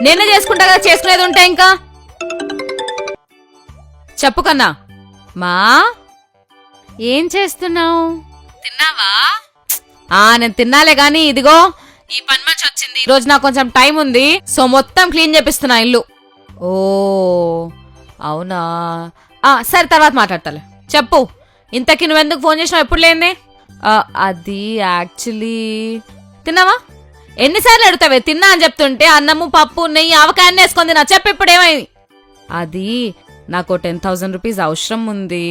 నేనే చేసుకుంటా కదా చేసుకునేది ఉంటే ఇంకా. చెప్పు కన్నా. మా? ఏం చేస్తున్నావు? తిన్నావా? ఆ నేను తిన్నాలే గాని ఇదిగో. ఈ పని మనిషి వచ్చింది. ఈ రోజు నాకు కొంచెం టైం ఉంది. సో మొత్తం క్లీన్ చేపిస్తున్నా ఇల్లు. ఓ అవునా? ఆ సరే తర్వాత మాట్లాడతాలే. చెప్పు. ఇంతకి నువ్వెందుకు ఫోన్ చేసినావు? ఎప్పుడు లేంది ఆ, అది యాక్చువల్లీ తిన్నావా? ఎన్నిసార్లు అడుగుతావే? తిన్నా అని చెప్తుంటే అన్నము పప్పు నెయ్యి ఆవకాయ అన్నీ వేసుకొని తిన్నా. చెప్పు ఇప్పుడు ఏమైంది? అది నాకు టెన్ థౌసండ్ రూపీస్ అవసరం ఉంది.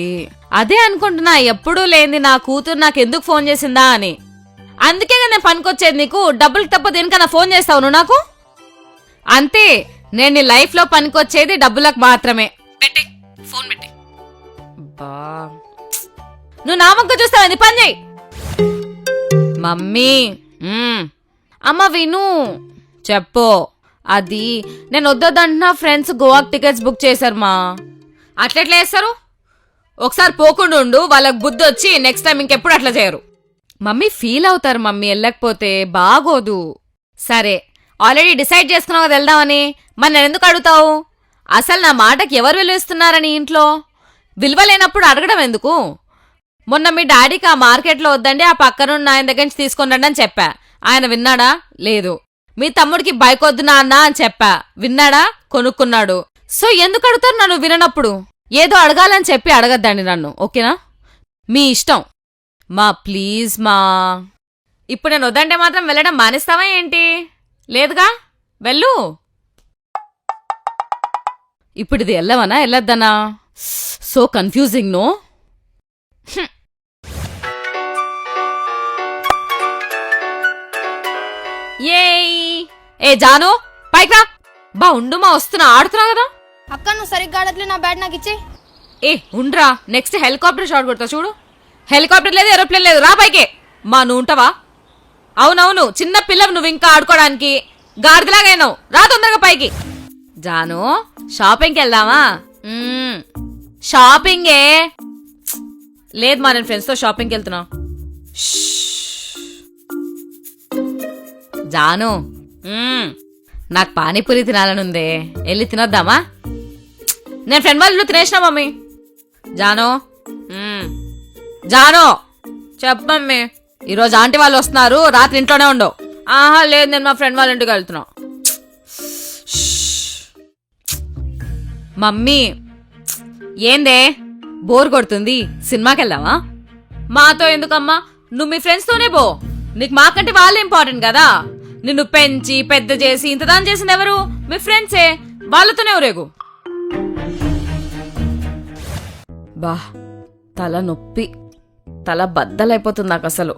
అదే అనుకుంటున్నా ఎప్పుడూ లేని నా కూతురు నాకు ఎందుకు ఫోన్ చేసిందా అని. అందుకే నేను పనికొచ్చేది నీకు. డబ్బులకి తప్ప దేనికన్నా ఫోన్ చేస్తావు నువ్వు నాకు? అంతే నేను నీ లైఫ్లో పనికొచ్చేది డబ్బులకు మాత్రమే. పెట్టి ఫోన్ పెట్టి. బా నువ్వు నామక్క చూస్తావు? పని చేయి మమ్మీ మ్మ్. అమ్మ విను. చెప్పు. అది నేను వద్దొద్దంటున్నా ఫ్రెండ్స్ గోవాకి టికెట్స్ బుక్ చేశారు మా. అట్లెట్లా వేస్తారు ఒకసారి పోకుండా ఉండు వాళ్ళకి బుద్ధి వచ్చి నెక్స్ట్ టైం ఇంకెప్పుడు అట్లా చేయరు. మమ్మీ ఫీల్ అవుతారు మమ్మీ వెళ్ళకపోతే బాగోదు. సరే ఆల్రెడీ డిసైడ్ చేసుకున్నావు కదా వెళ్దామని. మరి నేను ఎందుకు అడుగుతావు? అసలు నా మాటకి ఎవరు విలువిస్తున్నారని ఇంట్లో? విలువ లేనప్పుడు అడగడం ఎందుకు? మొన్న మీ డాడీకి ఆ మార్కెట్లో వద్దండి ఆ పక్కనున్న ఆయన దగ్గర నుంచి తీసుకొని రండి అని చెప్పా. ఆయన విన్నాడా? లేదు. మీ తమ్ముడికి బైక్ వద్దు నాన్న అని చెప్పా. విన్నాడా? కొనుక్కున్నాడు. సో ఎందుకు అడుగుతారు నన్ను విననప్పుడు? ఏదో అడగాలని చెప్పి అడగద్దండి నన్ను ఓకేనా? మీ ఇష్టం. మా ప్లీజ్ మా. ఇప్పుడు నేను వద్దంటే మాత్రం వెళ్ళడం మానేస్తావా ఏంటి? లేదుగా? వెళ్ళు. ఇప్పుడు ఇది వెళ్ళవనా వెళ్ళొద్దనా? సో కన్ఫ్యూజింగ్ నో ఏ జాను పైకి రా. బా ఉండు మా వస్తున్నా. ఆడుతున్నావు కదా? అక్క నువ్వు సరిగ్గా ఆడట్లే నా బ్యాట్ నాకు ఇచ్చే ఏ ఉండ్రా. నెక్స్ట్ హెలికాప్టర్ షాట్ కొడతా చూడు. హెలికాప్టర్ లేదు ఏరోప్లేన్ లేదు. రా పైకి. మా నువ్వు ఉంటావా? అవునవును చిన్న పిల్లవు నువ్వు ఇంకా ఆడుకోవడానికి గాడిదలాగైనావు రా తొందరగా పైకి. జాను షాపింగ్కి వెళ్దామా. షాపింగే లేదు మా నేను ఫ్రెండ్స్తో షాపింగ్కి వెళ్తున్నా. జాను. నాకు పానీపూరి తినాలనుందే. వెళ్ళి తినొద్దామా? నేను ఫ్రెండ్ వాళ్ళు తినేసిన మమ్మీ. జానో. జానో. చెప్పు ఈరోజు ఆంటీ వాళ్ళు వస్తున్నారు రాత్రి ఇంట్లోనే ఉండవు ఆహా లేదు నేను మా ఫ్రెండ్ వాళ్ళ ఇంటికి వెళ్తున్నా. మమ్మీ ఏందే? బోర్ కొడుతుంది. సినిమాకి వెళ్దామా? మాతో ఎందుకమ్మా? నువ్వు మీ ఫ్రెండ్స్తోనే పో. నీకు మాకంటే వాళ్ళే ఇంపార్టెంట్ కదా. నిన్ను పెంచి పెద్ద చేసి ఇంత దాని చేసింది ఎవరు? మీ ఫ్రెండ్సే. వాళ్ళతోనే ఎవరేగు బా తల నొప్పి తల బద్దలైపోతుంది నాకు అసలు.